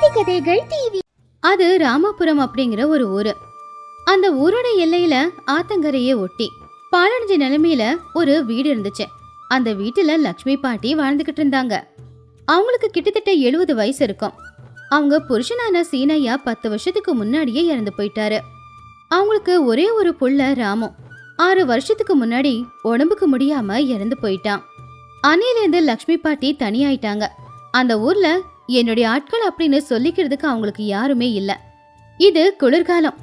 நீதி கதைகள் டிவி அது ராமாபுரம் அப்படிங்கிற ஒரு ஊரு. அந்த ஊரோட எல்லையில ஆத்தங்கரையை ஒட்டி பாழடைஞ்ச நிலைமையில ஒரு வீடு இருந்துச்சு. அந்த வீட்டுல லக்ஷ்மி பாட்டி வாழ்ந்துகிட்டு இருந்தாங்க. அவங்களுக்கு கிட்டத்தட்ட எழுபது வயசு இருக்கும். அவங்க புருஷனான சீனையா பத்து வருஷத்துக்கு முன்னாடியே இறந்து போயிட்டாரு. அவங்களுக்கு ஒரே ஒரு புள்ள ராமு. ஆறு வருஷத்துக்கு முன்னாடி உடம்புக்கு முடியாம இறந்து போயிட்டான். அன்னையிலேருந்து லக்ஷ்மி பாட்டி தனியாயிட்டாங்க. அந்த ஊர்ல என்னுடைய ஆட்கள் அப்படின்னு சொல்லிக்கிறதுக்கு அவங்களுக்கு யாருமே இல்லை. இது குளிர்காலம்.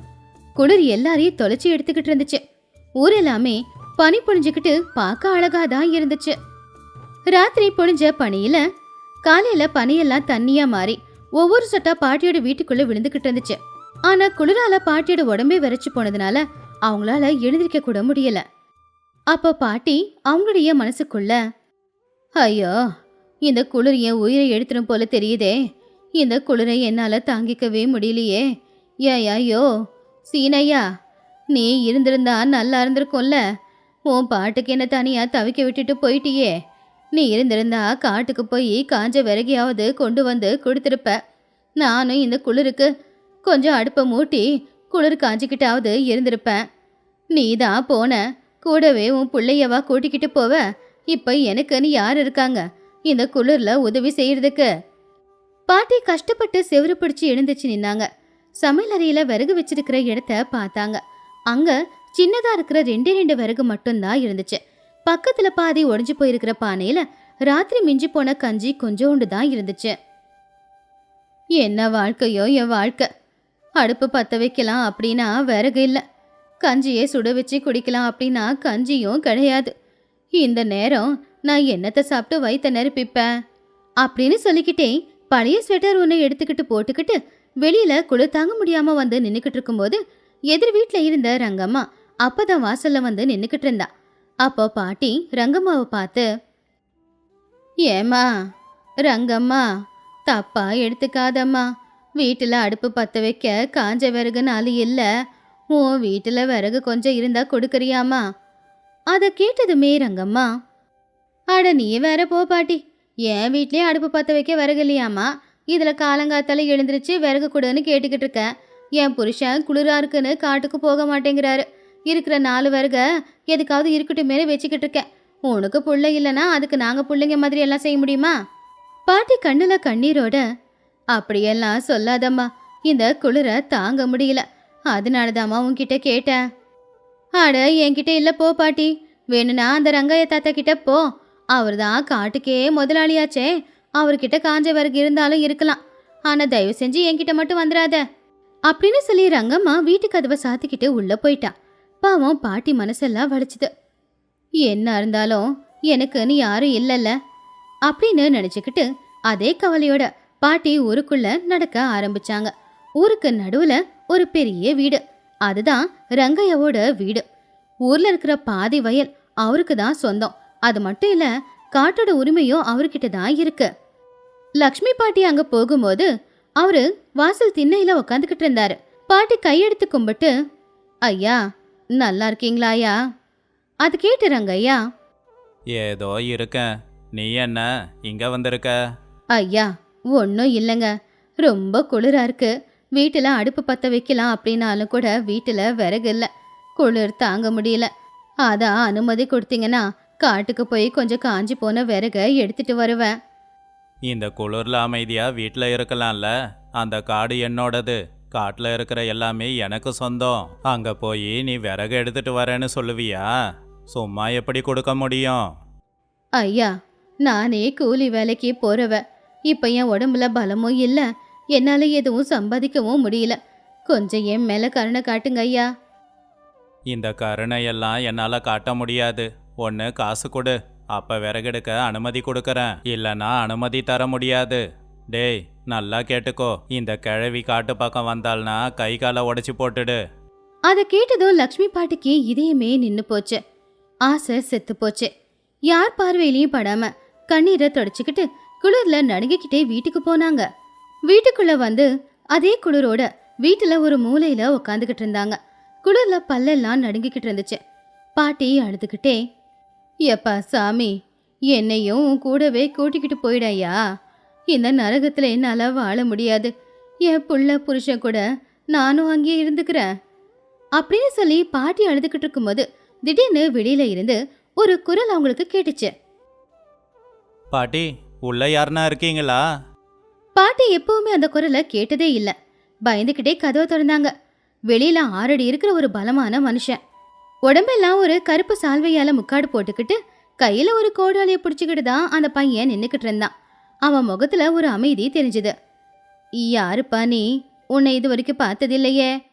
குளிர் எல்லாரையும் தொலைச்சி எடுத்துக்கிட்டு இருந்துச்சு. ஊர் எல்லாமே பனி பொழிஞ்சுக்கிட்டு பார்க்க அழகா தான் இருந்துச்சு. ராத்திரி பொழிஞ்ச பனியில காலையில பனியெல்லாம் தண்ணியா மாறி ஒவ்வொரு சொட்டா பாட்டியோட வீட்டுக்குள்ள விழுந்துகிட்டு இருந்துச்சு. ஆனா குளிரால பாட்டியோட உடம்பே வரைச்சு போனதுனால அவங்களால எழுந்திருக்க கூட முடியல. அப்போ பாட்டி அவங்களுடைய மனசுக்குள்ள ஐயோ இந்த குளிர் என் உயிரை எடுத்துடும் போல தெரியுதே. இந்த குளிரை என்னால் தாங்கிக்கவே முடியலையே. ஏய்யோ சீனையா நீ இருந்திருந்தா நல்லா இருந்திருக்கும்ல. உன் பாட்டுக்கு என்ன தனியாக தவிக்க விட்டுட்டு போயிட்டியே. நீ இருந்திருந்தா காட்டுக்கு போய் காஞ்ச விறகையாவது கொண்டு வந்து கொடுத்துருப்ப. நானும் இந்த குளிருக்கு கொஞ்சம் அடுப்பை மூட்டி குளிர் காஞ்சிக்கிட்டாவது இருந்திருப்பேன் நீ தான் போன கூடவே உன் பிள்ளையவா கூட்டிக்கிட்டு போவ. இப்போ எனக்குன்னு யார் இருக்காங்க? இந்த குளிர்ல உதவி செய்யறதுக்கு. பாட்டி கஷ்டப்பட்டு செவுரு பிடிச்சு எழுந்துச்சு நின்னாங்க. சமையல் அறையில விறகு வச்சிருக்கிற இடத்த பார்த்தாங்க. அங்க சின்னதா இருக்கிற ரெண்டே ரெண்டு விறகு மட்டும்தான் இருந்துச்சு. பக்கத்துல பாதி உடஞ்சு போயிருக்கிற பானையில ராத்திரி மிஞ்சி போன கஞ்சி கொஞ்சோண்டு தான் இருந்துச்சு. என்ன வாழ்க்கையோ என் வாழ்க்கை. அடுப்பு பத்த வைக்கலாம் அப்படின்னா விறகு இல்லை. கஞ்சியே சுட வச்சு குடிக்கலாம் அப்படின்னா கஞ்சியும் கிடையாது. இந்த நேரம் நான் என்னத்தை சாப்பிட்டு வயிற்ற நெருப்பிப்பேன்? அப்படின்னு சொல்லிக்கிட்டே பழைய ஸ்வெட்டர் ஒன்று எடுத்துக்கிட்டு போட்டுக்கிட்டு வெளியில குளிர் தாங்க முடியாம வந்து நின்றுக்கிட்டு இருக்கும்போது எதிர் வீட்டில் இருந்த ரங்கம்மா அப்பதான் வாசல்ல வந்து நின்றுக்கிட்டு இருந்தா. அப்போ பாட்டி ரங்கம்மாவை பார்த்து ஏம்மா ரங்கம்மா தப்பா எடுத்துக்காதம்மா. வீட்டில் அடுப்பு பற்ற வைக்க காஞ்ச விறகு நாள் இல்லை. உன் வீட்டில் விறகு கொஞ்சம் இருந்தா கொடுக்குறியாம்மா? அதை கேட்டதுமே ரங்கம்மா அட நீ வேற போ பாட்டி. என் வீட்லயே அடுப்பு பற்ற வைக்க விறகு இல்லையாம்மா இதில் காலங்காத்தால எழுந்திருச்சு விறகு கொடுன்னு கேட்டுக்கிட்டு இருக்கேன். என் புருஷன் குளிரா இருக்குன்னு காட்டுக்கு போக மாட்டேங்கிறாரு. இருக்கிற நாலு விறக எதுக்காவது இருக்கட்டுமே வச்சுக்கிட்டு இருக்கேன். உனக்கு புள்ள இல்லைன்னா அதுக்கு நாங்கள் பிள்ளைங்க மாதிரி எல்லாம் செய்ய முடியுமா? பாட்டி கண்ணில் கண்ணீரோட அப்படியெல்லாம் சொல்லாதம்மா. இந்த குளிரை தாங்க முடியல. அதனாலதாம்மா உன்கிட்ட கேட்டேன். அட என்கிட்ட இல்லை போ பாட்டி. வேணும்னா அந்த ரங்கைய தாத்தா கிட்ட போ. அவர் தான் காட்டுக்கே முதலாளியாச்சே. அவர்கிட்ட காஞ்ச விறகு இருந்தாலும் இருக்கலாம். ஆனா தயவு செஞ்சு என்கிட்ட மட்டும் வந்துடாத அப்படின்னு சொல்லி ரங்கம்மா வீட்டு கதவை சாத்திக்கிட்டு உள்ளே போயிட்டா. பாவம் பாட்டி மனசெல்லாம் வலிச்சுது. என்ன இருந்தாலும் எனக்குன்னு யாரும் இல்லைல்ல. அப்படின்னு நினச்சிக்கிட்டு அதே கவலையோட பாட்டி ஊருக்குள்ள நடக்க ஆரம்பிச்சாங்க. ஊருக்கு நடுவுல ஒரு பெரிய வீடு. அதுதான் ரங்கையாவோட வீடு. ஊர்ல இருக்கிற பாதி வயல் அவருக்கு தான் சொந்தம். அது மட்டும் இல்ல காட்டோட உரிமையும் அவர்கிட்ட தான் இருக்கு. லக்ஷ்மி பாட்டி அங்க போகும்போது அவரு வாசல் திண்ணையில உக்காந்துக்கிட்டு இருந்தாரு. பாட்டி கையெடுத்து கும்பிட்டு ஐயா நல்லா இருக்கீங்களா ஐயா? அது கேட்டு ரங்கையா ஏதோ இருக்கேன் நீ என்ன இங்க வந்திருக்க? ஐயா ஒன்றும் இல்லைங்க. ரொம்ப குளிரா இருக்கு. வீட்டில் அடுப்பு பற்ற வைக்கலாம் அப்படின்னாலும் கூட வீட்டில் விறகு இல்லை. குளிர் தாங்க முடியல. அதான் அனுமதி கொடுத்தீங்கன்னா காட்டுக்கு போய் கொஞ்சம் காஞ்சி போன விறகை எடுத்துட்டு வருவேன். இந்த குளிர்ல அமைதியா வீட்டில் இருக்கலாம்ல. அந்த காடு என்னோடது. காட்டில் இருக்கிற எல்லாமே எனக்கு சொந்தம். அங்க போய் நீ விறகு எடுத்துட்டு வரேன்னு சொல்லுவியா? சும்மா எப்படி கொடுக்க முடியும்? ஐயா நானே கூலி வேலைக்கு போறவ. இப்போ என் உடம்புல பலமும் இல்லை. என்னால் எதுவும் சம்பாதிக்கவும் முடியல. கொஞ்சம் என் மேலே கருணை காட்டுங்க ஐயா. இந்த கருணையெல்லாம் என்னால் காட்ட முடியாது. ஒன்று காசு கொடு. அப்போ விறகெடுக்க அனுமதி கொடுக்குறேன். இல்லைன்னா அனுமதி தர முடியாது. டேய் நல்லா கேட்டுக்கோ. இந்த கிழவி காட்டு பக்கம் வந்தால்னா கை காலை உடச்சி போட்டுடு. அதை கேட்டதும் லக்ஷ்மி பாட்டிக்கு இதயமே நின்று போச்சு. ஆசை செத்து போச்சு. யார் பார்வையிலையும் படாம கண்ணீரை தொடச்சிக்கிட்டு குளிர்ல நடுங்கிக்கிட்டே வீட்டுக்கு போனாங்க. வீட்டுக்குள்ள வந்து அதே குளிரோட வீட்டுல ஒரு மூலையில உட்காந்துக்கிட்டு இருந்தாங்க. குளிர்ல பல்லெல்லாம் நடுங்கிக்கிட்டு இருந்துச்சு. பாட்டி அழுதுகிட்டே எப்பா சாமி என்னையும் கூடவே கூட்டிக்கிட்டு போயிடையா இந்த நரகத்துல என்னால வாழ முடியாது. என் புள்ள புருஷன் கூட நானும் அங்கேயே இருந்துக்கிறேன். அப்படின்னு சொல்லி பாட்டி அழுதுகிட்டு இருக்கும்போது திடீர்னு வெளியில இருந்து ஒரு குரல் அவங்களுக்கு கேட்டுச்சு. பாட்டி உள்ள யாருன்னா இருக்கீங்களா? பாட்டி எப்பவுமே அந்த குரலை கேட்டதே இல்ல. பயந்துகிட்டே கதவை திறந்தாங்க. வெளியில ஆறடி இருக்கிற ஒரு பலமான மனுஷன். உடம்பெல்லாம் ஒரு கருப்பு சால்வையால முக்காடு போட்டுக்கிட்டு கையில ஒரு கோடாலியை பிடிச்சுக்கிட்டு தான் அந்த பையன் நின்னுக்கிட்டு இருந்தான். அவன் முகத்துல ஒரு அமைதி தெரிஞ்சது. யாருப்பா நீ? உன்னை இது வரைக்கும் பார்த்ததில்லையே.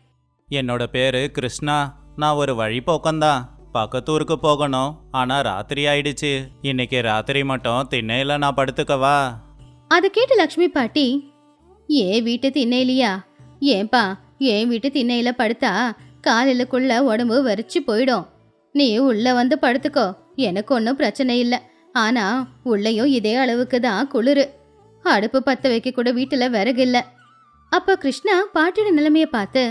என்னோட பேரு கிருஷ்ணா. நான் ஒரு வழிபோக்கம்தான் பக்கத்தூருக்கு போகணும். ஆனா ராத்திரி ஆயிடுச்சு. இன்னைக்கு ராத்திரி மட்டும் திண்ணையில நான் படுத்துக்கவா? அதை கேட்டு லக்ஷ்மி பாட்டி ஏன் வீட்டு திண்ணையிலையா? ஏன்பா என் வீட்டு திண்ணையில படுத்தா? காலையிலக்குள்ள உடம்பு வரிச்சு போயிடும். நீ உள்ள வந்து படுத்துக்கோ. எனக்கு ஒன்றும் பிரச்சனை இல்லை. ஆனா உள்ளேயும் இதே அளவுக்கு தான் குளிரு. அடுப்பு பத்த வைக்க கூட வீட்டில் விறகு இல்லை. அப்ப கிருஷ்ணா பாட்டியோட நிலைமைய பார்த்து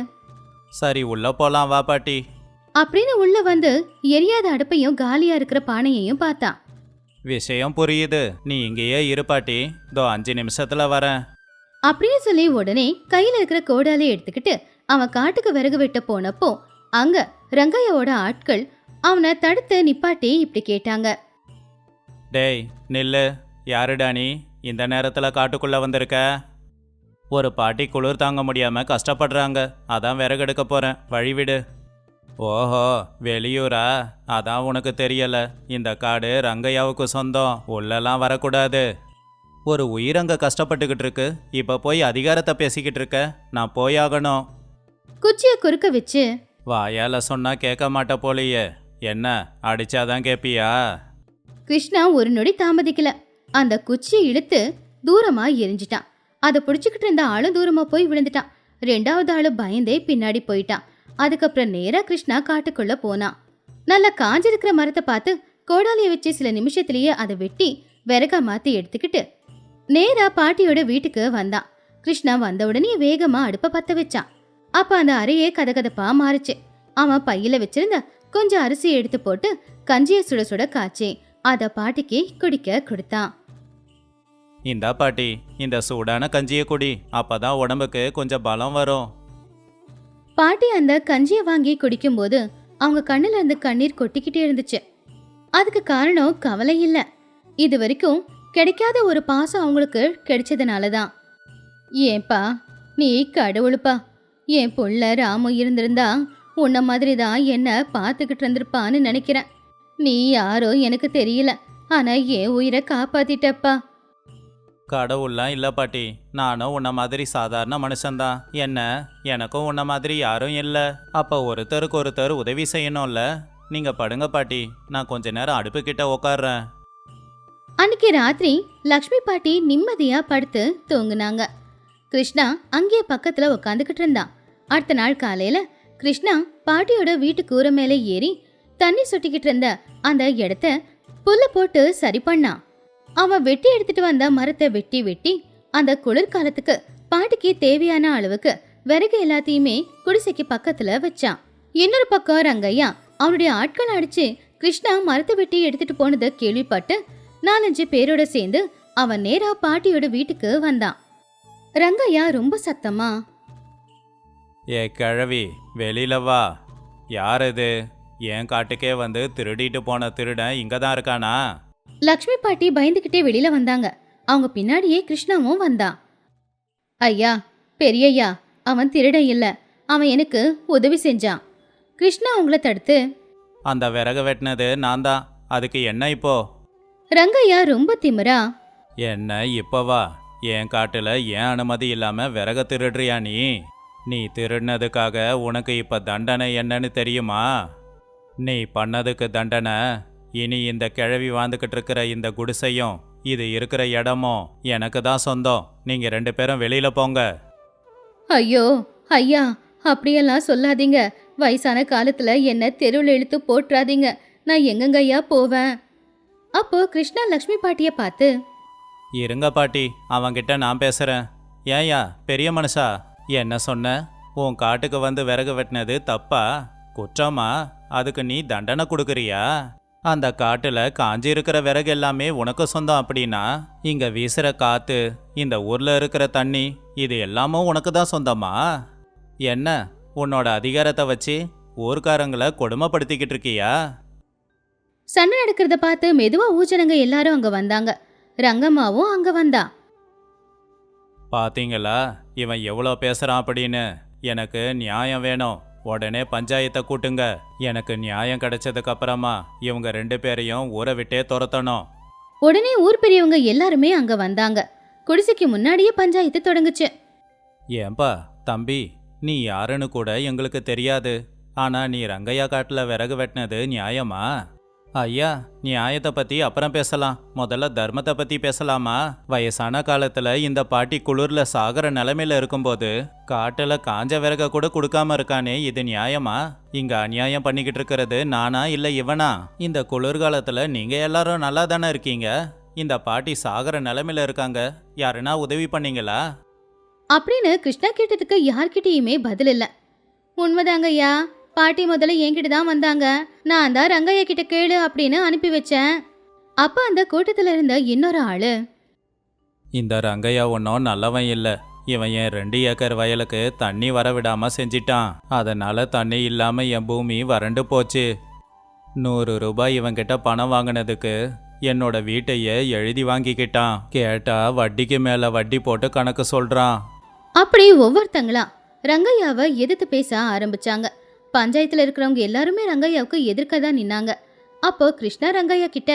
சரி உள்ள போலாம் வா பாட்டி. அப்படின்னு உள்ள வந்து எரியாத அடுப்பையும் காலியா இருக்கிற பானையையும் பார்த்தான் விஷயம் புரியுது. நீ இங்கேயே இரு பாட்டி. இதோ அஞ்சு நிமிஷத்துல வரேன். அப்படின்னு சொல்லி உடனே கையில இருக்கிற கோடாலை எடுத்துக்கிட்டு அவன் காட்டுக்கு விறகு வெட்ட போனப்போ அங்க ரங்கையோட ஆட்கள் அவனை தடுத்து நிப்பாட்டி இப்படி கேட்டாங்க. டேய் நில்லு. யாருடா நீ? இந்த நேரத்துல காட்டுக்குள்ள வந்திருக்க? ஒரு பாட்டி குளிர் தாங்க முடியாம கஷ்டப்படுறாங்க. அதான் விறகெடுக்க போறேன். வழிவிடு ஓஹோ வெளியூரா? அதான் உனக்கு தெரியல. இந்த காடு ரங்கையாவுக்கு சொந்தம். உள்ளெல்லாம் வரக்கூடாது. ஒரு உயிரங்க கஷ்டப்பட்டுக்கிட்டு இருக்கு. இப்போ போய் அதிகாரத்தை பேசிக்கிட்டு இருக்க. நான் போயாகணும். குச்சியை குறுக்க வச்சு வாயால சொன்னா கேட்க மாட்ட போலியே. என்ன அடிச்சாதான் கேப்பியா? கிருஷ்ணா ஒரு நொடி தாமதிக்கல. அந்த குச்சியை இழுத்து தூரமா எரிஞ்சிட்டான். அதை பிடிச்சுக்கிட்டு இருந்த ஆளும் தூரமா போய் விழுந்துட்டான். ரெண்டாவது ஆளு பயந்தே பின்னாடி போயிட்டான். அதுக்கப்புறம் நேரா கிருஷ்ணா காட்டுக்குள்ள போனான். நல்லா காஞ்சிருக்கிற மரத்தை பார்த்து கோடாலியை வச்சு சில நிமிஷத்திலேயே அதை வெட்டி விறகா மாத்தி எடுத்துக்கிட்டு நேரா பாட்டியோட வீட்டுக்கு வந்தான். கிருஷ்ணா வந்த உடனே வேகமா அடுப்ப பத்த வச்சான். அப்ப அந்த அறையே கதகதப்பா மாறுச்சு. அவன் பையில வச்சிருந்த கொஞ்சம் அரிசி எடுத்து போட்டு கஞ்சியை சுட சுட காய்ச்சி அத பாட்டிக்கு குடிக்க கொடுத்தான். இந்தா பாட்டி இந்த சூடான கஞ்சியை குடி அப்பதான் உடம்புக்கு கொஞ்சம் பலம் வரும். பாட்டி அந்த கஞ்சியை வாங்கி குடிக்கும்போது அவங்க கண்ணுல இருந்து கண்ணீர் கொட்டிக்கிட்டே இருந்துச்சு. அதுக்கு காரணம் கவலை இல்ல. இது வரைக்கும் கிடைக்காத ஒரு பாசம் அவங்களுக்கு கிடைச்சதுனால தான் ஏன்பா நீ கடவுளுப்பா. என் புள்ள ராமு இருந்திருந்தா உன்ன மாதிரி தான் என்ன பார்த்துக்கிட்டு இருந்திருப்பான்னு நினைக்கிறேன். நீ யாரோ எனக்கு தெரியல. ஆனா என் உயிரை காப்பாத்திட்டப்பா. கடவுள்லாம் இல்லை பாட்டி. நானும் உன்ன மாதிரி சாதாரண மனுஷன்தான் என்ன? எனக்கும் உன்ன மாதிரி யாரும் இல்லை. அப்போ ஒருத்தருக்கு ஒருத்தர் உதவி செய்யணும்ல. நீங்க படுங்க பாட்டி. நான் கொஞ்ச நேரம் அடுப்பு கிட்ட உக்காடுறேன் அன்னைக்கு ராத்திரி லக்ஷ்மி பாட்டி நிம்மதியா படுத்து தூங்குனாங்க. கிருஷ்ணா அங்கேயே பக்கத்துல உட்காந்துக்கிட்டு இருந்தான் அடுத்த நாள் காலையில கிருஷ்ணா பாட்டியோட வீட்டு கூரை மேலே ஏறி தண்ணி சுட்டிக்கிட்டு இருந்த அந்த இடத்த புல்ல போட்டு சரி பண்ணான் அவன் வெட்டி எடுத்துட்டு வந்த மரத்தை வெட்டி வெட்டி அந்த குளிர்காலத்துக்கு பாட்டிக்கு தேவையான அளவுக்கு விறகு எல்லாத்தையுமே குடிசைக்கு பக்கத்துல வச்சான் இன்னொரு பக்கம் ரங்கையா அவனுடைய ஆட்கள் அடிச்சு கிருஷ்ணா மரத்தை வெட்டி எடுத்துட்டு போனதை கேள்விப்பட்டு நாலஞ்சு பேரோட சேர்ந்து அவன் நேரா பாட்டியோட வீட்டுக்கு வந்தான். ரங்கையா ரொம்ப சத்தமா? ஏ கிழவி வெளியில வா. யார் இது? என் காட்டுக்கே வந்து திருடிட்டு போன திருடன் இங்க தான் இருக்கானா? லக்ஷ்மி பாட்டி பயந்துகிட்டே வெளியில வந்தாங்க. அவங்க பின்னாடியே கிருஷ்ணாவும் வந்தான் ஐயா பெரியய்யா அவன் திருடன் இல்ல. அவன் எனக்கு உதவி செஞ்சான். கிருஷ்ணா அவங்கள தடுத்து. அந்த விறகு வெட்டினது நான் தான். அதுக்கு என்ன இப்போ? ரங்கையா ரொம்ப திமிரா. என்ன இப்பவா என் காட்டில் ஏன் அனுமதி இல்லாமல் விறக திருடுறியா நீ? நீ திருடினதுக்காக உனக்கு இப்போ தண்டனை என்னன்னு தெரியுமா? நீ பண்ணதுக்கு தண்டனை இனி இந்த கிழவி வாழ்ந்துக்கிட்டு இருக்கிற இந்த குடிசையும் இது இருக்கிற இடமும் எனக்கு தான் சொந்தம். நீங்க ரெண்டு பேரும் வெளியில போங்க. ஐயோ ஐயா அப்படியெல்லாம் சொல்லாதீங்க. வயசான காலத்துல என்ன தெருவில் இழுத்து போட்டுறாதீங்க நான் எங்கங்க ஐயா போவேன்? அப்போ கிருஷ்ணா லக்ஷ்மி பாட்டியை பார்த்து இருங்க பாட்டி அவன்கிட்ட நான் பேசுகிறேன் ஏன்யா பெரிய மனுஷா என்ன சொன்ன? உன் காட்டுக்கு வந்து விறகு வெட்டினது தப்பா? குற்றமா? அதுக்கு நீ தண்டனை கொடுக்குறியா? அந்த காட்டில் காஞ்சி இருக்கிற விறகு எல்லாமே உனக்கு சொந்தம் அப்படின்னா இங்கே வீசுகிற காற்று இந்த ஊரில் இருக்கிற தண்ணி இது எல்லாமும் உனக்கு தான் சொந்தமா? என்ன உன்னோட அதிகாரத்தை வச்சு ஊர்க்காரங்களை கொடுமைப்படுத்திக்கிட்டு இருக்கியா? சண்டை நடக்கிறத பார்த்து மெதுவாக ஊஜனங்க எல்லாரும் அங்கே வந்தாங்க. ரங்கம்மாவும் அங்க வந்தா. பாத்தீங்களா? இவன் எவ்வளோ பேசுறான் அப்படின்னு. எனக்கு நியாயம் வேணும். உடனே பஞ்சாயத்தை கூட்டுங்க. எனக்கு நியாயம் கிடைச்சதுக்கு அப்புறமா இவங்க ரெண்டு பேரையும் ஊரை விட்டே துரத்தணும். உடனே ஊர் பெரியவங்க எல்லாருமே அங்க வந்தாங்க. குடிசைக்கு முன்னாடியே பஞ்சாயத்து தொடங்குச்சு. ஏன்பா தம்பி நீ யாருன்னு கூட எங்களுக்கு தெரியாது. ஆனா நீ ரங்கையா காட்டுல விறகு வெட்டினது நியாயமா? ஐயா நியாயத்தை பத்தி அப்புறம் பேசலாம். முதல்ல தர்மத்தை பத்தி பேசலாமா? வயசான காலத்துல இந்த பாட்டி குளிர்ல சாகர நிலைமையில இருக்கும்போது காட்டுல காஞ்ச விறக கூட கொடுக்காம இருக்கானே இது நியாயமா? இங்க அநியாயம் பண்ணிக்கிட்டு இருக்கிறது நானா இல்ல இவனா? இந்த குளிர்காலத்துல நீங்க எல்லாரும் நல்லா தானே இருக்கீங்க? இந்த பாட்டி சாகர நிலைமையில இருக்காங்க யாருன்னா உதவி பண்ணீங்களா? அப்படின்னு கிருஷ்ணா கேட்டதுக்கு யார்கிட்டயுமே பதில் இல்ல. உண்மைதாங்க ஐயா பாட்டி முதல்ல என்கிட்ட தான் வந்தாங்க. நான் தான் ரங்கையா கிட்ட கேளு அப்படின்னு அனுப்பி வச்சேன். அப்ப அந்த கூட்டத்துல இருந்த இன்னொரு ஆளு. இந்த ரங்கையா ஒன்றும் நல்லவன் இல்லை. இவன் என் ரெண்டு ஏக்கர் வயலுக்கு தண்ணி வர விடாம செஞ்சிட்டான். அதனால தண்ணி இல்லாம என் பூமி வறண்டு போச்சு. நூறு ரூபாய் இவன்கிட்ட பணம் வாங்கினதுக்கு என்னோட வீட்டையே எழுதி வாங்கிக்கிட்டான். கேட்டா வட்டிக்கு மேல வட்டி போட்டு கணக்கு சொல்றான். அப்படி ஒவ்வொருத்தங்களா ரங்கையாவை எதிர்த்து பேச ஆரம்பிச்சாங்க. பஞ்சாயத்துல இருக்கிறவங்க எல்லாருமே ரங்கையாவுக்கு எதிர்க்க தான் நின்னாங்க. அப்போ கிருஷ்ணா ரங்கையா கிட்ட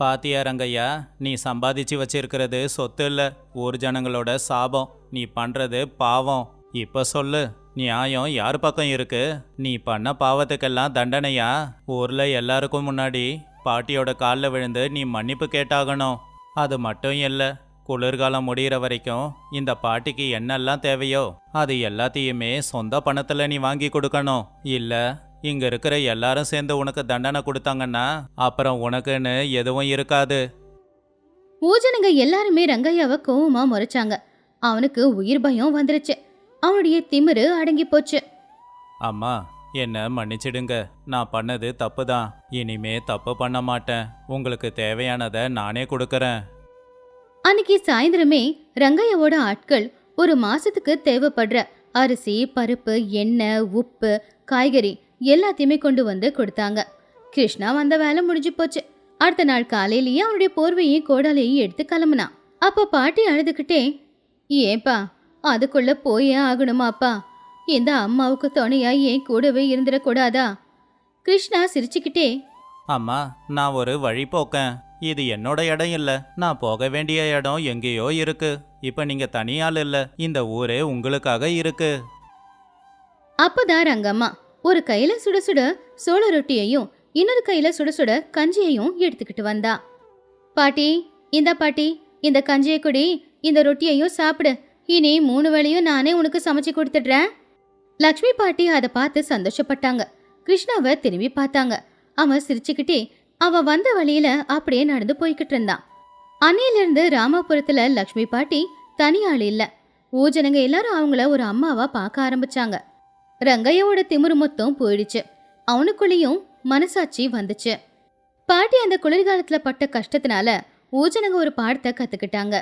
பாத்தியா ரங்கையா நீ சம்பாதிச்சு வச்சிருக்கிறது சொத்து இல்ல ஊர் ஜனங்களோட சாபம் நீ பண்றது பாவம். இப்ப சொல்லு நியாயம் யார் பக்கம் இருக்கு? நீ பண்ண பாவத்துக்கெல்லாம் தண்டனையா? ஊர்ல எல்லாருக்கும் முன்னாடி பாட்டியோட காலில் விழுந்து நீ மன்னிப்பு கேட்டாகணும். அது மட்டும் இல்லை குளிர்காலம் முடியிற வரைக்கும் இந்த பாட்டிக்கு என்னெல்லாம் தேவையோ அது எல்லாத்தையுமே சொந்த பணத்துல நீ வாங்கி கொடுக்கணும். இல்ல இங்க இருக்கிற எல்லாரும் சேர்ந்து உனக்கு தண்டனை கொடுத்தாங்கன்னா அப்புறம் உனக்குன்னு எதுவும் இருக்காது. ஊஜனுங்க எல்லாருமே ரங்கையாவை கோவமா முறைச்சாங்க. அவனுக்கு உயிர் பயம் வந்துருச்சு. அவனுடைய திமிரு அடங்கி போச்சு. அம்மா என்ன மன்னிச்சிடுங்க. நான் பண்ணது தப்பு தான் இனிமே தப்பு பண்ண மாட்டேன். உங்களுக்கு தேவையானதை நானே கொடுக்கறேன். அன்னைக்கு சாயந்தரமே ரங்கையோட ஆட்கள் ஒரு மாசத்துக்கு தேவைப்படுற அரிசி பருப்பு எண்ணெய் உப்பு காய்கறி எல்லாத்தையுமே கொண்டு வந்து கொடுத்தாங்க. கிருஷ்ணா வந்த வேலை முடிஞ்சு போச்சு. அடுத்த நாள் காலையிலேயே அவனுடைய போர்வையும் கோடாலையும் எடுத்து கிளம்புனான். அப்போ பாட்டி அழுதுகிட்டே ஏன்பா அதுக்குள்ள போயே ஆகணுமா அப்பா இந்த அம்மாவுக்கு துணையா ஏன் கூடவே இருந்துடக்கூடாதா? கிருஷ்ணா சிரிச்சுக்கிட்டே அம்மா நான் ஒரு வழிபோக்கேன். இது என்னோட இடம் இல்ல. நான் போக வேண்டிய இடம் எங்கேயோ இருக்கு. இப்ப நீங்க தனியால் இல்ல. இந்த ஊரே உங்களுக்காக இருக்கு. அப்பதான் ரங்கம்மா ஒரு கையில சுட சுட சோள ரொட்டியையும் இன்னொரு கையில சுட சுட கஞ்சியையும் எடுத்துக்கிட்டு வந்தா. பாட்டி இந்த பாட்டி இந்த கஞ்சியை குடி இந்த ரொட்டியையும் சாப்பிடு. இனி மூணு வேளையும் நானே உனக்கு சமைச்சு கொடுத்துடுறேன். லக்ஷ்மி பாட்டி அதை பார்த்து சந்தோஷப்பட்டாங்க. கிருஷ்ணாவை திரும்பி பார்த்தாங்க. அவன் சிரிச்சுக்கிட்டே அவ வந்த வழியில அப்படியே நடந்து போய்கிட்டு இருந்தான் அன்னையிலிருந்து ராமாபுரத்துல லக்ஷ்மி பாட்டி தனியாள் இல்ல. ஊஜனங்க எல்லாரும் அவங்கள ஒரு அம்மாவா பார்க்க ஆரம்பிச்சாங்க. ரங்கையோட திமிரு மொத்தம் போயிடுச்சு. அவனுக்குள்ளேயும் மனசாட்சி வந்துச்சு. பாட்டி அந்த குளிர்காலத்துல பட்ட கஷ்டத்தினால ஊஜனங்க ஒரு பாடத்தை கத்துக்கிட்டாங்க.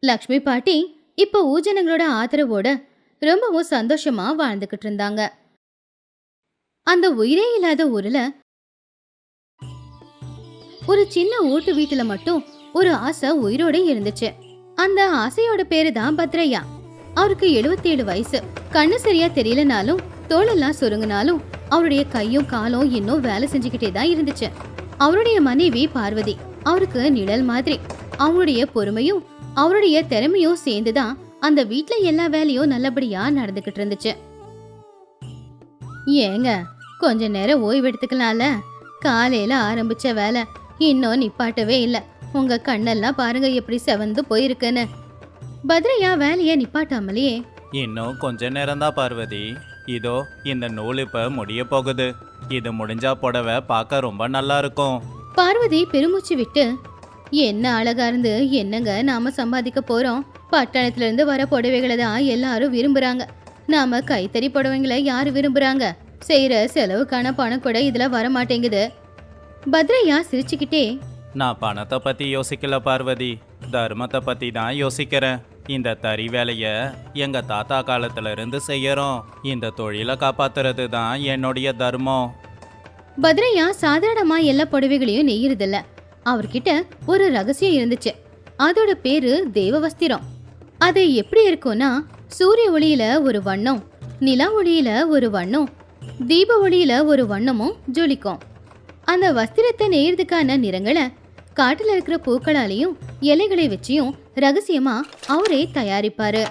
லக்ஷ்மி பாட்டி இப்போ ஊஜனங்களோட ஆதரவோட ரொம்பவும் சந்தோஷமா வாழ்ந்துகிட்டு இருந்தாங்க. அந்த உயிரே இல்லாத ஊர்ல ஒரு சின்ன ஓட்டு வீட்டுல மட்டும் ஒரு ஆசை உயிரோட இருந்துச்சு. அந்த ஆசையோட பேரு தான் பத்ரையா அவருக்கு 77 வயசு. கண்ணு சரியா தெரியலனாலும் தோலெல்லாம் சுருங்கினாலும் அவருடைய கையும் காலும் இன்னும் வேலை செஞ்சுக்கிட்டே தான் இருந்துச்சு. அவருடைய மனைவி பார்வதி அவருக்கு நிழல் மாதிரி. அவருடைய பொறுமையும் அவருடைய திறமையும் சேர்ந்துதான் அந்த வீட்ல எல்லா வேலையும் நல்லபடியா நடந்துகிட்டு இருந்துச்சு. ஏங்க கொஞ்ச நேரம் ஓய்வு எடுத்துக்கலாம்ல? காலையில ஆரம்பிச்ச வேலை இன்னும் நிப்பாட்டவே இல்ல. உங்க கண்ணெல்லாம் பாருங்க எப்படி செவந்து போயிருக்குன்னு. பத்ரையா வேலையை நிப்பாட்டாமலேயே இன்னும் கொஞ்ச நேரம்தான் பார்வதி. இதோ இந்த நூல் இப்ப முடிய போகுது. இது முடிஞ்சா புடவை பார்க்க ரொம்ப நல்லா இருக்கும். பார்வதி பெருமூச்சு விட்டு என்ன அழகா இருந்து என்னங்க நாம சம்பாதிக்க போறோம்? பட்டணத்துல இருந்து வர புடவைகளை தான் எல்லாரும் விரும்புறாங்க. நாம கைத்தறி புடவைங்களை யாரு விரும்புறாங்க? செய்யற செலவுக்கான பணம் கூட இதுல வர மாட்டேங்குது பத்ரையா சிரிச்சுக்கிட்டே நான் பணத்தை பத்தி யோசிக்கல பார்வதி. தர்மத்தை பத்தி தான் யோசிக்கிறேன். இந்த தறி வேலைய எங்க தாத்தா காலத்துல இருந்து செய்யறோம். இந்த தொழிலை காப்பாத்துறது தான் என்னுடைய தர்மம். பத்ரையா சாதாரணமா எல்லா புடவைகளையும் நெய்யறதில்ல. அவர்கிட்ட ஒரு ரகசியம் இருந்துச்சு. அதோட பேரு தேவவஸ்திரம். அது எப்படி இருக்கும்னா சூரிய ஒளியில ஒரு வண்ணம் நிலா ஒளியில ஒரு வண்ணம் தீப ஒளியில ஒரு வண்ணமும் ஜொலிக்கும். அந்த வஸ்திரத்தை நெய்யறதுக்கான நிறங்களை காட்டில் இருக்கிற பூக்களாலையும் இலைகளை வச்சியும் ரகசியமா அவரே தயாரிப்பாரு.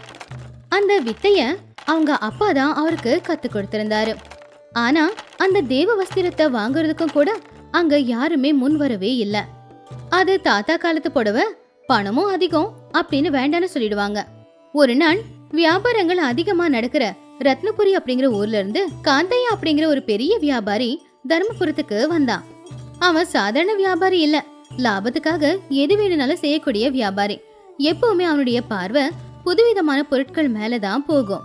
அந்த வித்தைய அவங்க அப்பா தான் அவருக்கு கத்து கொடுத்திருந்தாரு. ஆனா அந்த தேவ வஸ்திரத்தை வாங்குறதுக்கும் கூட அங்க யாருமே முன் வரவே இல்லை. அது தாத்தா காலத்து புடவை பணமும் அதிகம் அப்படின்னு வேண்டான்னு சொல்லிடுவாங்க. ஒரு நாள் வியாபாரங்கள் அதிகமா நடக்கிற ரத்னபுரி அப்படிங்கிற ஊர்ல இருந்து காந்தையா அப்படிங்கிற ஒரு பெரிய வியாபாரி தர்மபுரத்துக்கு வந்தான். அவன் சாதாரண வியாபாரி இல்ல. லாபத்துக்காக எது வேணும்னாலும் செய்யக்கூடிய வியாபாரி. எப்பவுமே அவனுடைய பார்வை புதுவிதமான பொருட்கள் மேலதான் போகும்.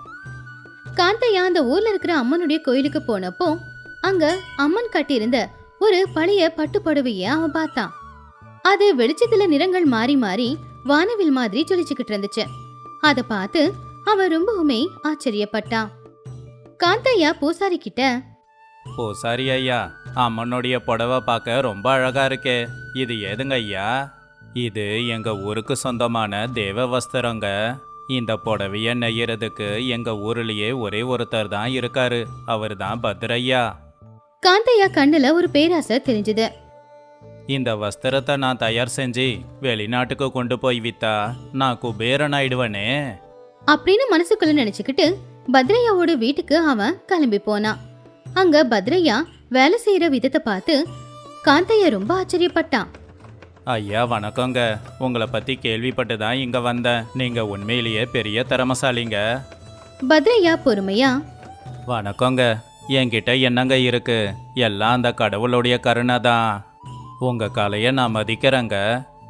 காந்தையா அந்த ஊர்ல இருக்கிற அம்மனுடைய கோயிலுக்கு போனப்போ அங்க அம்மன் கட்டியிருந்த ஒரு பழைய பட்டு புடவைய அவன் பார்த்தான். அது வெளிச்சத்துல நிறங்கள் மாறி மாறி வானவில் மாதிரி ஜொலிச்சுக்கிட்டு இருந்துச்சு. அதை பார்த்து அவன் ரொம்பவுமே ஆச்சரியப்பட்டான். காந்தையா பூசாரி கிட்ட ஓ சரி ஐயா. அம்மனுடைய புடவை பார்க்க ரொம்ப அழகா இருக்கே. இது ஏதுங்க ஐயா? இது எங்க ஊருக்கு சொந்தமான தேவ வஸ்திரங்க. இந்த புடவைய நெய்யறதுக்கு எங்க ஊர்லயே ஒரே ஒருத்தர் தான் இருக்காரு. அவர் தான் பத்ரையா காந்தையா கண்ணுல ஒரு பேராசை தெரிஞ்சது. இந்த வஸ்திரத்தை நான் தயார் செஞ்சு வெளிநாட்டுக்கு கொண்டு போய் வித்தா நான் குபேரன் ஆயிடுவனே அப்படின்னு மனசுக்குள்ள நினைச்சுக்கிட்டு பத்ரையாவோட வீட்டுக்கு அவன் கிளம்பி போனான். அங்க பத்ரையா வேலை செய்யற விதத்தை பார்த்து காந்தையா ரொம்ப ஆச்சரியப்பட்டான். ஐயா வணக்கங்க. உங்களை பத்தி கேள்விப்பட்டு தான் இங்க வந்தேன். நீங்க உண்மையிலேயே பெரிய திறமசாலிங்க. பத்ரையா பொறுமையா வணக்கங்க. என்கிட்ட என்னங்க இருக்கு? எல்லாம் அந்த கடவுளுடைய கருணை தான் உங்க கலையை நான் மதிக்கிறேங்க.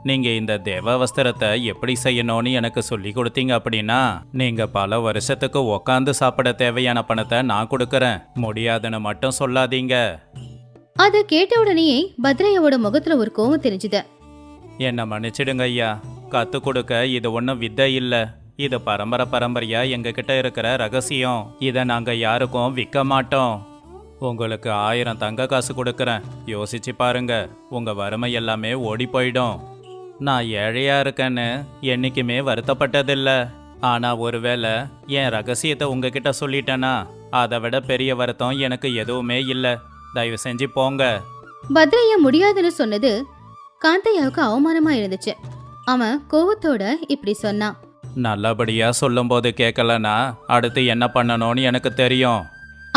நீங்க இந்த தேவ வஸ்திரத்தை எப்படி செய்யணும்னு எனக்கு சொல்லி கொடுத்தீங்க அப்படின்னா நீங்க பல வருஷத்துக்கு உக்காந்து சாப்பிட தேவையான பணத்தை நான் கொடுக்கறேன். முடியாதுன்னு மட்டும் சொல்லாதீங்க. அத கேட்ட உடனேயே பத்ரையாவோட முகத்துல ஒரு கோவம் தெரிஞ்சுது. என்னை மன்னிச்சிடுங்க ஐயா. கத்து கொடுக்க இது ஒன்றும் வித்தை இல்லை. இது பரம்பரை பரம்பரையா எங்ககிட்ட இருக்கிற ரகசியம். இதை நாங்க யாருக்கும் விற்க மாட்டோம். உங்களுக்கு ஆயிரம் தங்க காசு கொடுக்கறேன். யோசிச்சு பாருங்க. உங்க வறுமை எல்லாமே ஓடி போயிடும். நான் ஏழையா இருக்கேன்னு என்னைக்குமே வருத்தப்பட்டதில்ல. ஆனா ஒருவேளை என் ரகசியத்தை உங்ககிட்ட சொல்லிட்டேனா? அதை விட பெரிய வருத்தம் எனக்கு எதுவுமே இல்லை. தயவு செஞ்சு போங்க. பத்ரையா முடியாதுன்னு சொன்னது காந்தையாவுக்கு அவமானமா இருந்துச்சு. அவன் கோவத்தோட இப்படி சொன்னான். நல்லபடியா சொல்லும்போது கேட்கலனா அடுத்து என்ன பண்ணணும்னு எனக்கு தெரியும்.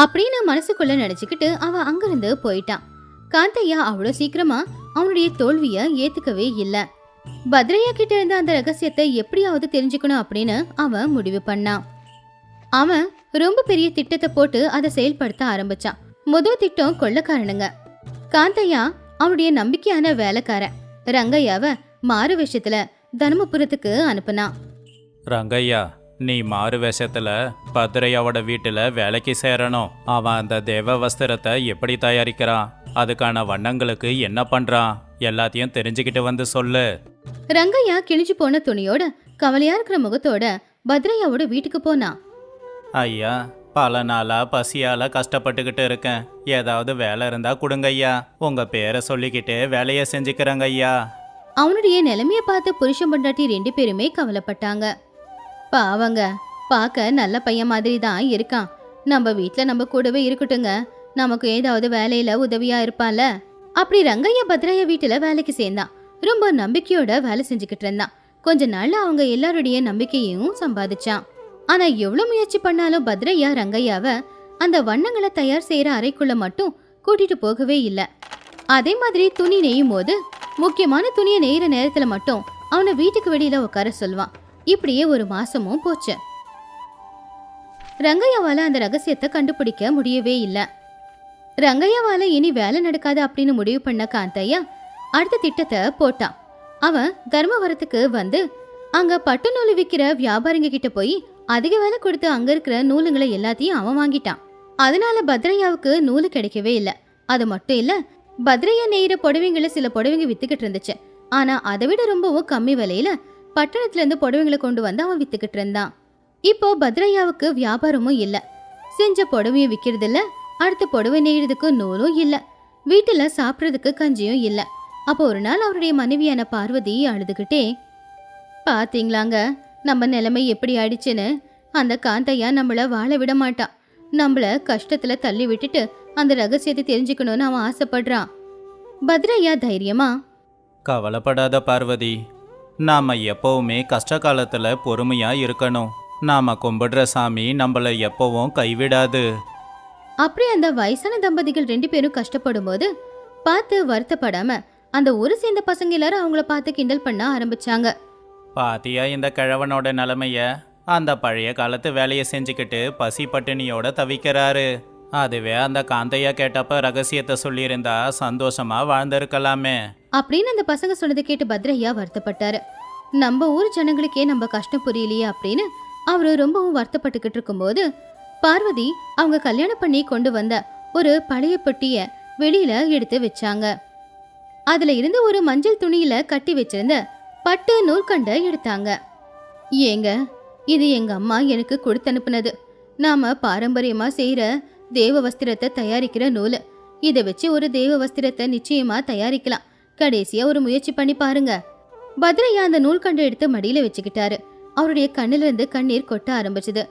அப்படின்னு மனசுக்குள்ள நினைச்சுக்கிட்டு அவன் அங்கிருந்து போயிட்டான். காந்தையா அவ்வளோ சீக்கிரமா அவனுடைய தோல்விய ஏத்துக்கவே இல்ல. பத்ரையா கிட்ட இருந்த அந்த ரகசியத்தை எப்படியாவது தெரிஞ்சுக்கணும் அப்படின்னு அவன் முடிவு பண்ணான். அவன் ரொம்ப பெரிய திட்டத்தை போட்டு அதை செயல்படுத்த ஆரம்பிச்சான். முதல் திட்டம் கொள்ளக்காரனுங்க. காந்தையா அவனுடைய நம்பிக்கையான வேலைக்காரன். ரங்கையாவ மாறு விஷயத்துல தர்மபுரத்துக்கு அனுப்புனான். ரங்கையா நீ மாறு வேஷத்துல பத்ரையாவோட வீட்டுல வேலைக்கு சேரணும். அவன் அந்த தேவ வஸ்திரத்தை எப்படி தயாரிக்கிறான்? அதுக்கான வண்ணங்களுக்கு என்ன பண்றான்? எல்லாத்தையும் தெரிஞ்சுக்கிட்டு வந்து சொல்லு. ரங்கையா கிழிஞ்சு போன துணியோட கவலையா இருக்கிற முகத்தோட பத்ரையாவோட வீட்டுக்கு போனான் ஐயா பல நாளா பசியால கஷ்டப்பட்டுக்கிட்டு இருக்கேன். ஏதாவது வேலை இருந்தா கொடுங்க ஐயா. உங்க பேரை சொல்லிக்கிட்டே வேலையை செஞ்சுக்கிறேங்க ஐயா. அவனுடைய நிலைமைய பார்த்து புருஷன் பொண்டாட்டி ரெண்டு பேருமே கவலைப்பட்டாங்க. பாவங்க பார்க்க நல்ல பையன் மாதிரி தான் இருக்கான். நம்ம வீட்ல நம்ம கூடவே இருக்கட்டுங்க. நமக்கு ஏதாவது வேலையில உதவியா இருப்பான்ல. அப்படி ரங்கையா பத்ரையா வீட்டுல வேலைக்கு சேர்ந்தான். ரொம்ப நம்பிக்கையோட வேலை செஞ்சுக்கிட்டு இருந்தான். கொஞ்ச நாள்ல அவங்க எல்லாருடைய நம்பிக்கையையும் சம்பாதிச்சான். ஆனா எவ்வளவு முயற்சி பண்ணாலும் பத்ரையா ரங்கையாவ அந்த வண்ணங்களை தயார் செய்யற அறைக்குள்ள மட்டும் கூட்டிட்டு போகவே இல்ல. அதே மாதிரி துணி நெய்யும் போது முக்கியமான துணியை நெய்யற நேரத்துல மட்டும் அவனை வீட்டுக்கு வெளியில உட்கார சொல்வான் இப்படியே ஒரு மாசமும் போச்சு. ரங்கையாவால அந்த ரகசியத்தை கண்டுபிடிக்க முடியவே இல்ல. ரங்கையாவால இனி வேலை நடக்காது அப்படின்னு முடிவு பண்ண காந்தையா அடுத்த திட்டத்தை போட்டான். அவன் கர்மவரத்துக்கு வந்து அங்க பட்டு நூல் விற்கிற வியாபாரிங்க கிட்ட போய் அதிக விலை கொடுத்து அங்க இருக்கிற நூலுங்களை எல்லாத்தையும் அவன் வாங்கிட்டான். அதனால பத்ரையாவுக்கு நூலு கிடைக்கவே இல்ல. அது மட்டும் இல்ல பத்ரையா நெய்கிற புடவைங்கள சில புடவைங்க வித்துக்கிட்டு இருந்துச்சு. ஆனா அதை விட ரொம்பவும் கம்மி விலையில பட்டணத்துல இருந்து புடவைங்களை கொண்டு வந்து அவன் வித்துக்கிட்டு இருந்தான். இப்போ பத்ரையாவுக்கு வியாபாரமும் இல்ல. செஞ்ச புடவையும் விக்கிறது இல்ல அடுத்த புடவை நெய்யறதுக்கு நூலும் இல்ல. வீட்டுல சாப்பிட்றதுக்கு கஞ்சியும் இல்ல. அப்போ ஒரு நாள் அவருடைய மனைவியான பார்வதி அழுதுகிட்டே பாத்தீங்களாங்க நம்ம நிலைமை எப்படி ஆயிடுச்சுன்னு? அந்த காந்தையா நம்மள வாழ விட மாட்டான் நம்மள கஷ்டத்துல தள்ளி விட்டுட்டு அந்த ரகசியத்தை தெரிஞ்சுக்கணும்னு அவன் ஆசைப்படுறான். பத்ரையா தைரியமா? கவலைப்படாத பார்வதி. நாம எப்பவுமே கஷ்ட காலத்துல பொறுமையா இருக்கணும். நாம கும்பிடுற சாமி நம்மள எப்பவும் கைவிடாது. அப்படி அந்த வயசான தம்பதிகள் ரெண்டு பேரும் கஷ்டப்படும் போது பார்த்து வருத்தப்படாம அந்த ஒரு சேர்ந்த பசங்க எல்லாரும் அவங்கள பார்த்து கிண்டல் பண்ண ஆரம்பிச்சாங்க. பாத்தியா இந்த கிழவனோட நிலைமைய? அந்த பழைய காலத்து வேலையை செஞ்சுக்கிட்டு பசி பட்டினியோட தவிக்கிறாரு. அதுவே அந்த காந்தையா கேட்டப்ப ரகசியத்தை சொல்லியிருந்தா சந்தோஷமா வாழ்ந்திருக்கலாமே. அப்படின்னு அந்த பசங்க சொன்னதை கேட்டு பத்ரையா வருத்தப்பட்டாரு. நம்ம ஊர் ஜனங்களுக்கே நம்ம கஷ்டம் புரியலையே அப்படின்னு அவரு ரொம்பவும் வருத்தப்பட்டுக்கிட்டு இருக்கும்போது பார்வதி அவங்க கல்யாணம் பண்ணி கொண்டு வந்த ஒரு பழைய பெட்டிய வெளியில எடுத்து வச்சாங்க. அதுல இருந்து ஒரு மஞ்சள் துணியில கட்டி வச்சிருந்த பட்டு நூல்கண்டை எடுத்தாங்க. ஏங்க இது எங்க அம்மா எனக்கு கொடுத்து அனுப்புனது நாம பாரம்பரியமா செய்யற தேவ வஸ்திரத்தை தயாரிக்கிற நூல். இதை வச்சு ஒரு தேவ வஸ்திரத்தை நிச்சயமா தயாரிக்கலாம். கடைசியா ஒரு முயற்சி பண்ணி பாருங்க. பத்ரையா அந்த நூல்கண்டை எடுத்து மடியில வச்சுக்கிட்டாரு. அவருடைய கண்ணிலிருந்து கண்ணீர் கொட்ட ஆரம்பிச்சது.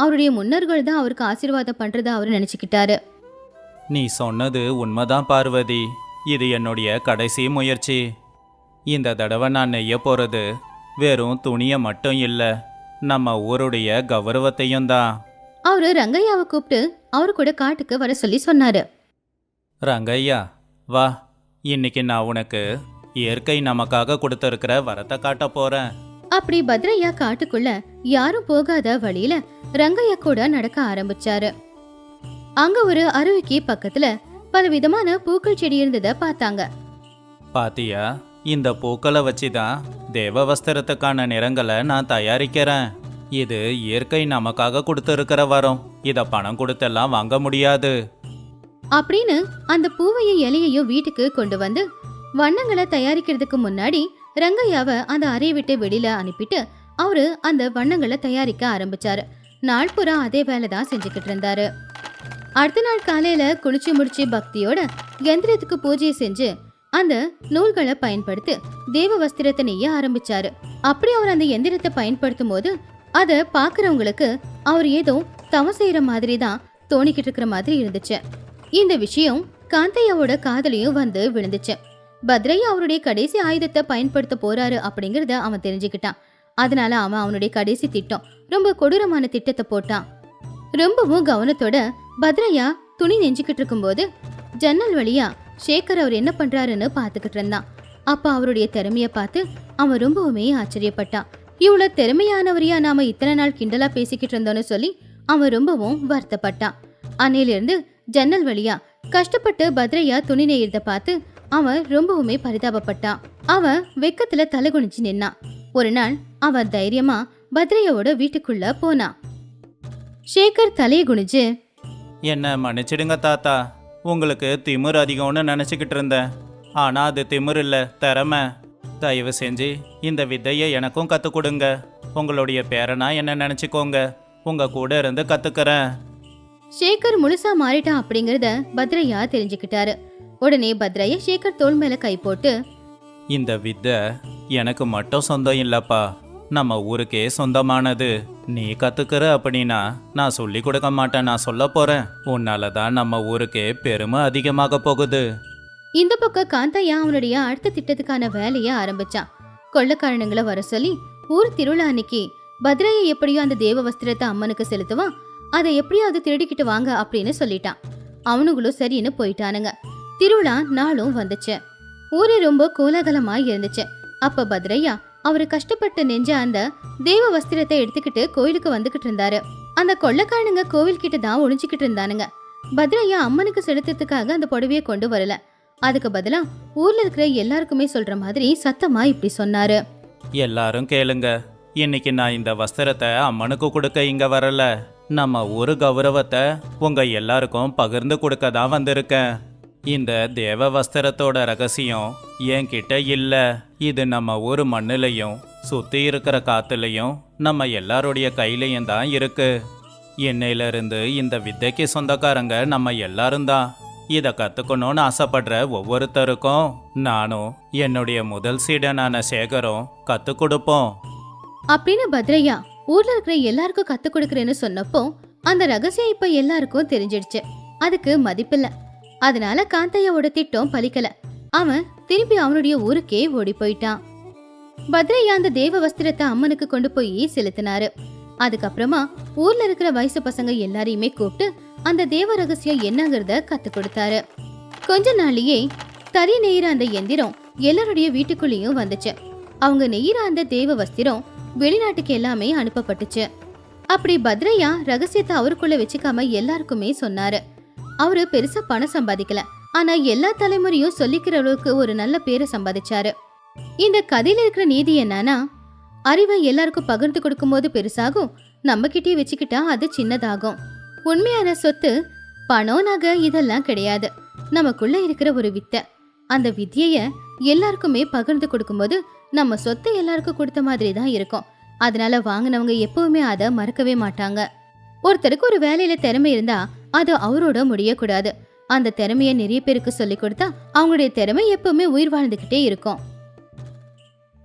அவருடைய முன்னோர்கள் தான் அவருக்கு ஆசீர்வாதம் பண்றதா அவர் நினைச்சுக்கிட்டாரு. நீ சொன்னது உண்மைதான் பார்வதி. இது என்னுடைய கடைசி முயற்சி. இந்த தடவை நான் நெய்ய போறது வெறும் துணியை மட்டும் இல்லை நம்ம ஊருடைய கௌரவத்தையும் தான். அவரு ரங்கையாவை கூப்பிட்டு அவரு கூட காட்டுக்கு வர சொல்லி சொன்னாரு. ரங்கையா வா. இன்னைக்கு நான் உனக்கு இயற்கை நமக்காக கொடுத்துருக்கிற வரத்தை காட்ட போறேன். அப்படி பத்ரையா காட்டுக்குள்ள யாரும் போகாத வழியில ரங்கையா கூட நடக்க ஆரம்பிச்சாரு. அங்க ஒரு அருவிக்கு பக்கத்துல பல விதமான பூக்கள் செடி இருந்தத பார்த்தாங்க. பாத்தியா இந்த பூக்களை வச்சு தான் தேவ வஸ்திரத்துக்கான நிறங்களை நான் தயாரிக்கிறேன். இது இயற்கை நமக்காக கொடுத்துருக்கிற வரம். இதை பணம் கொடுத்தெல்லாம் வாங்க முடியாது. அப்படின்னு அந்த பூவையும் இலையையும் வீட்டுக்கு கொண்டு வந்து வண்ணங்களை தயாரிக்கிறதுக்கு முன்னாடி ரங்கையாவை அந்த அறையை விட்டு வெளியில அனுப்பிட்டு அவரு அந்த வண்ணங்களை தயாரிக்க ஆரம்பிச்சாரு. நாள் பூரா அதே வேலை தான் செஞ்சுக்கிட்டு இருந்தாரு. அடுத்த நாள் காலையில குளிச்சு முடிச்சு பக்தியோட எந்திரத்துக்கு பூஜை செஞ்சு அந்த நூல்களை பயன்படுத்தி தேவ வஸ்திரத்தை நெய்ய ஆரம்பிச்சாரு. அப்படி அவர் அந்த எந்திரத்தை பயன்படுத்தும் போது அதை பாக்குறவங்களுக்கு அவர் ஏதோ தவம் செய்யற மாதிரி தான் தோணிக்கிட்டு இருக்கிற மாதிரி இருந்துச்சு. இந்த விஷயம் காந்தையாவோட காதலையும் வந்து விழுந்துச்சு. பத்ரையா அவருடைய கடைசி ஆயுதத்தை பயன்படுத்த போறாரு அப்படிங்கறத அவன் தெரிஞ்சுக்கிட்டான். அதனால அவன் அவனுடைய கடைசி திட்டம் ரொம்ப கொடூரமான திட்டத்தை போட்டான். ரொம்பவும் கவனத்தோட பத்ரையா துணி நெஞ்சுக்கிட்டு இருக்கும்போது ஜன்னல் வழியா சேகர் அவர் என்ன பண்றாருன்னு பார்த்துக்கிட்டு இருந்தான். அப்ப அவருடைய திறமைய பார்த்து அவன் ரொம்பவுமே ஆச்சரியப்பட்டான். இவ்வளவு திறமையானவரையா நாம இத்தனை நாள் கிண்டலா பேசிக்கிட்டு இருந்தோம்னு சொல்லி அவன் ரொம்பவும் வருத்தப்பட்டான். அன்னையிலிருந்து ஜன்னல் வழியா கஷ்டப்பட்டு பத்ரையா துணி நெய்யறத பார்த்து அவன் ரொம்பவுமே பரிதாபப்பட்டான். அவன் வெக்கத்துல தலை குனிஞ்சு நின்னான். ஒரு நாள் அவன் தைரியமா பத்ரையாவோட வீட்டுக்குள்ள போனான். சேகர் தலையை குனிஞ்சு என்ன மன்னிச்சிடுங்க தாத்தா. உங்களுக்கு திமிர் அதிகம்னு நினச்சிக்கிட்டு இருந்தேன். ஆனால் அது திமிர் இல்லை திறமை. தயவு செஞ்சு இந்த வித்தையை எனக்கும் கற்றுக் கொடுங்க. உங்களுடைய பேரனா என்ன நினச்சிக்கோங்க. உங்கள் கூட இருந்து கற்றுக்கிறேன் சேகர் முழுசா மாறிட்டான் அப்படிங்கறத பத்ரையா தெரிஞ்சுக்கிட்டாரு. உடனே பத்ரையா சேகர் தோள் மேல கை போட்டு இந்த வித்தை எனக்கு மட்டும் சொந்தம் இல்லப்பா. நம்ம ஊருக்கே சொந்தமானது. நீ கத்துக்கிற அப்படின்னா நான் சொல்லி கொடுக்க மாட்டேன். நான் சொல்ல போறேன். உன்னால தான் நம்ம ஊருக்கே பெருமை அதிகமாக போகுது. இந்த பக்கம் காந்தையா அவனுடைய அடுத்த திட்டத்துக்கான வேலையை ஆரம்பிச்சான். கொள்ளக்காரனுங்களை வர சொல்லி ஊர் திருவிழா அன்னைக்கு பத்ரையை எப்படியோ அந்த தேவ வஸ்திரத்தை அம்மனுக்கு செலுத்துவான். அதை எப்படியாவது திருடிக்கிட்டு வாங்க அப்படின்னு சொல்லிட்டான். அவனுங்களும் சரின்னு போயிட்டானுங்க. திருவிழா நாளும் வந்துச்சு. ஊரே ரொம்ப கோலாகலமாய் இருந்துச்சு. அப்ப பத்ரையா அவர் கஷ்டப்பட்டு நெஞ்ச அந்த தேவ வஸ்திரத்தை எடுத்துக்கிட்டு கோயிலுக்கு வந்துகிட்டு இருந்தாரு. அந்த கொள்ளக்காரனுங்க கோவில் கிட்ட தான் ஒளிஞ்சுக்கிட்டு இருந்தானுங்க. பத்ரையா அம்மனுக்கு செலுத்துறதுக்காக அந்த புடவையை கொண்டு வரல. அதுக்கு பதிலா ஊர்ல இருக்கிற எல்லாருக்குமே சொல்ற மாதிரி சத்தமா இப்படி சொன்னாரு. எல்லாரும் கேளுங்க. இன்னைக்கு நான் இந்த வஸ்திரத்தை அம்மனுக்கு கொடுக்க இங்க வரல. நம்ம ஒரு கௌரவத்தை உங்க எல்லாருக்கும் பகிர்ந்து கொடுக்க தான் வந்திருக்கேன். இந்த தேவ வஸ்திரத்தோட ரகசியம் என்கிட்ட இல்ல. இது நம்ம ஊர் மண்ணிலையும் சுத்தி இருக்கிற காத்துலையும் நம்ம எல்லாருடைய கையிலையும் தான் இருக்கு. என்னையிலிருந்து இந்த வித்தைக்கு சொந்தக்காரங்க நம்ம எல்லாரும் தான். இதை கற்றுக்கணும்னு ஆசைப்படுற ஒவ்வொருத்தருக்கும் நானும் என்னுடைய முதல் சீடனான சேகரும் கற்றுக் கொடுப்போம். அப்படின்னு பத்ரையா ஊர்ல இருக்கிற எல்லாருக்கும் கத்து கொடுக்குறேன்னு சொன்னப்போ அந்த ரகசியம் இப்ப எல்லாருக்கும் தெரிஞ்சிடுச்சு. அதுக்கு மதிப்பில்லை. அதனால காந்தையாவோட திட்டம் பலிக்கல. அவன் திரும்பி அவனுடைய ஊருக்கே ஓடி போயிட்டான் பத்ரையா அந்த தேவ வஸ்திரத்தை அம்மனுக்கு கொண்டு போய் செலுத்தினாரு. அதுக்கப்புறமா ஊர்ல இருக்கிற வயசு பசங்க எல்லாரையுமே கூப்பிட்டு அந்த தேவ ரகசியம் என்னங்கறத கத்து கொடுத்தாரு. கொஞ்ச நாள்லயே தறி நெய்கிற அந்த எந்திரம் எல்லாருடைய வீட்டுக்குள்ளேயும் வந்துச்சு. அவங்க நெய்கிற அந்த தேவ வஸ்திரம் வெளிநாட்டுக்கு எல்லாமே அனுப்பப்பட்டுச்சு. அப்படி பத்ரையா ரகசியத்தை அவருக்குள்ள வச்சுக்காம எல்லாருக்குமே சொன்னாரு. அவரு பெருசா பணம் சம்பாதிக்கல. ஆனா எல்லா தலைமுறையும் சொல்லிக்கிற அளவுக்கு ஒரு நல்ல பேரை சம்பாதிச்சாரு. இந்த கதையில இருக்கிற நீதி என்னன்னா அறிவை எல்லாருக்கும் பகிர்ந்து கொடுக்கும்போது பெருசாகும் நம்ம கிட்டே வச்சுக்கிட்டா அது சின்னதாகும். உண்மையான சொத்து பணம் நகை இதெல்லாம் கிடையாது. நமக்குள்ள இருக்கிற ஒரு வித்தை. அந்த வித்தியைய எல்லாருக்குமே பகிர்ந்து கொடுக்கும்போது நம்ம சொத்தை எல்லாருக்கும் கொடுத்த மாதிரி தான் இருக்கும். அதனால வாங்கினவங்க எப்பவுமே அதை மறக்கவே மாட்டாங்க. ஒருத்தருக்கு ஒரு வேலையில திறமை இருந்தா அது அவரோட முடியக்கூடாது அந்த திறமைய நிறைய பேருக்கு சொல்லி கொடுத்தா அவங்களுடைய திறமை எப்பவுமே உயிர் வாழ்ந்துகிட்டே இருக்கும்.